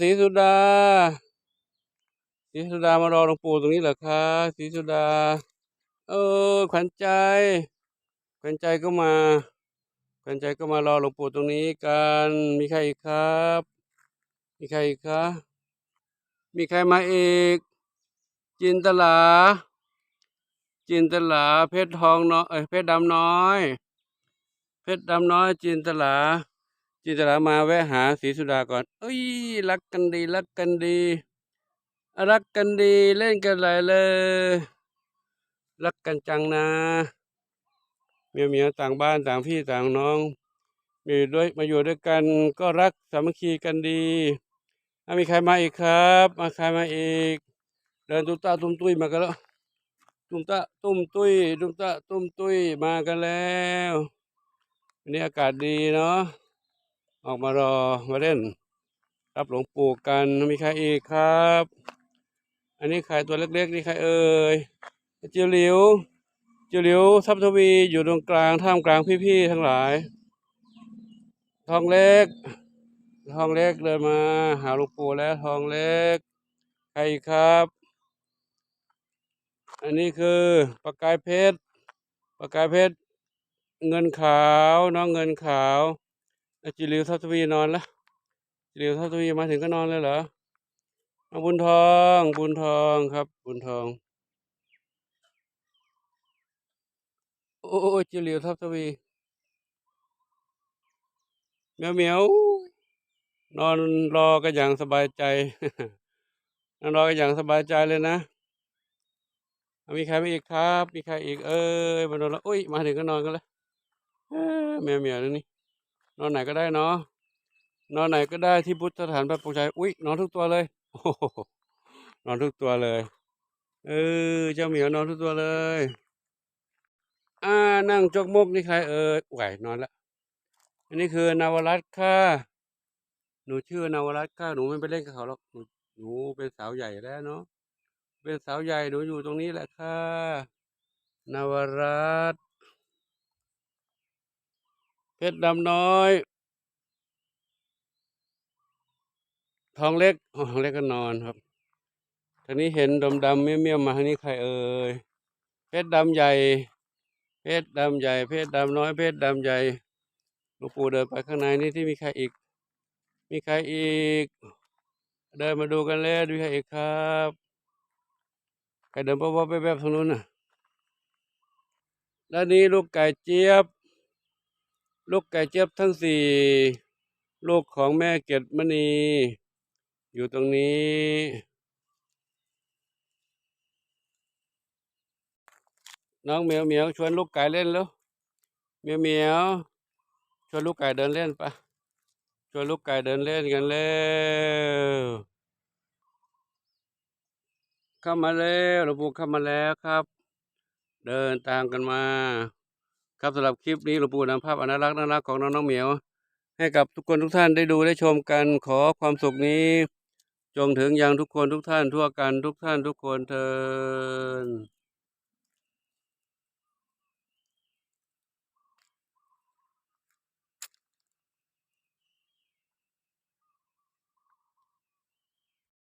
ศรีสุดาศรีสุดามารอหลวงปู่ตรงนี้เหรอคะศรีสุดา เออขวัญใจขวัญใจก็มาขวัญใจก็มารอหลวงปู่ตรงนี้กันมีใครอีกครับ มีใครอีกคะมีใครมาอีกจินตลา จินตลาเพชรทองน้อยเอ้ยเพชรดำน้อย เพชรดำน้อยจินตลา จินตลามาแวะหาศรีสุดาก่อน เอ้ย รักกันดี รักกันดี รักกันดีเล่นกันหลายเลย รักกันจังนะเมียเมียต่างบ้านต่างพี่ต่างน้องมีอยู่ด้วยมาอยู่ด้วยกันก็รักสามัคคีกันดีอะมีใครมาอีกครับ มาใครมาอีก เดินตุ้มตาตุ้มตุ้ยมากันแล้ว ตุ้มตาตุ้มตุ้ยตุ้มตาตุ้มตุ้ยมากันแล้ววันนี้อากาศดีเนาะ ออกมารอมาเล่น รับหลวงปู่กันมีใครอีกครับ อันนี้ใครตัวเล็กๆนี่ใครเอ่ยจิ๋วหลิวจิ๋วหลิวทับทวีอยู่ตรงกลางท่ามกลางพี่ๆทั้งหลาย ทองเล็ก ทองเล็กเดินมา หาหลวงปู่แล้วทองเล็ก ใครอีกครับ อันนี้คือประกายเพชรประกายเพชรเงินขาวน้องเงินขาว แล้วจิริวทัศวีนอนแล้วจิริวทัศวีมาถึงก็นอนเลยเหรอน้องบุญทอง บุญทองครับ บุญทอง โอ้จิริวทัศวีเหมียวเหมียวนอนรอกันอย่างสบายใจนอนรอกันอย่างสบายใจเลยนะมีใครมาอีกครับ มีใครอีกเอ้ยมานอนแล้วอุ้ยมาถึงก็นอนกันแล้วเอ้อแมวเมียวนี่ นอนไหนก็ได้เนาะนอนไหนก็ได้ที่พุทธสถานพระปูชัยอุ้ยนอนทุกตัวเลยโอ้นอนทุกตัวเลย เออเจ้าเหมียวนอนทุกตัวเลย อ่านั่งจกมกนี่ใครเอ่ยไหวนอนละอันนี้คือนาวรัตค่ะหนูชื่อนาวรัตค่ะหนูไม่ไปเล่นกับเขาหรอกหนูหนูเป็นสาวใหญ่แล้วเนาะเป็นสาวใหญ่หนูอยู่ตรงนี้แหละค่ะนวรัต เพชรดำน้อย ทองเล็กทองเล็กก็นอนครับทานี้เห็นดำดำเมี่ยมเมี่ยมๆมาทางนี้ใครเอ่ยเพชรดำใหญ่ เพชรดำใหญ่ เพชรดำน้อย เพชรดำใหญ่หลวงปู่เดินไปข้างในนี่ที่มีใครอีก มีใครอีก เดินมาดูกันแล้วมีใครอีกครับใครเดินป๊อบๆแป๊บๆทางนู้นน่ะด้านนี้ลูกไก่เจี๊ยบ ลูกไก่เจี๊ยบทั้งสี่ลูกของแม่เกดมณี อยู่ตรงนี้ น้องเหมียวเหมียวชวนลูกไก่เล่นแล้วเหมียวเหมียวชวนลูกไก่เดินเล่นปะชวนลูกไก่เดินเล่นกันแล้วเข้ามาแล้วหลวงปู่เข้ามาแล้วครับ เดินตามกันมา ครับสำหรับคลิปนี้หลวงปู่นำภาพอนารักษ์น่ารักของน้องน้องเหมียว ให้กับทุกคนทุกท่านได้ดูได้ชมกันขอความสุขนี้ จงถึงยังทุกคนทุกท่านทั่วกันทุกท่านทุกคนเทิน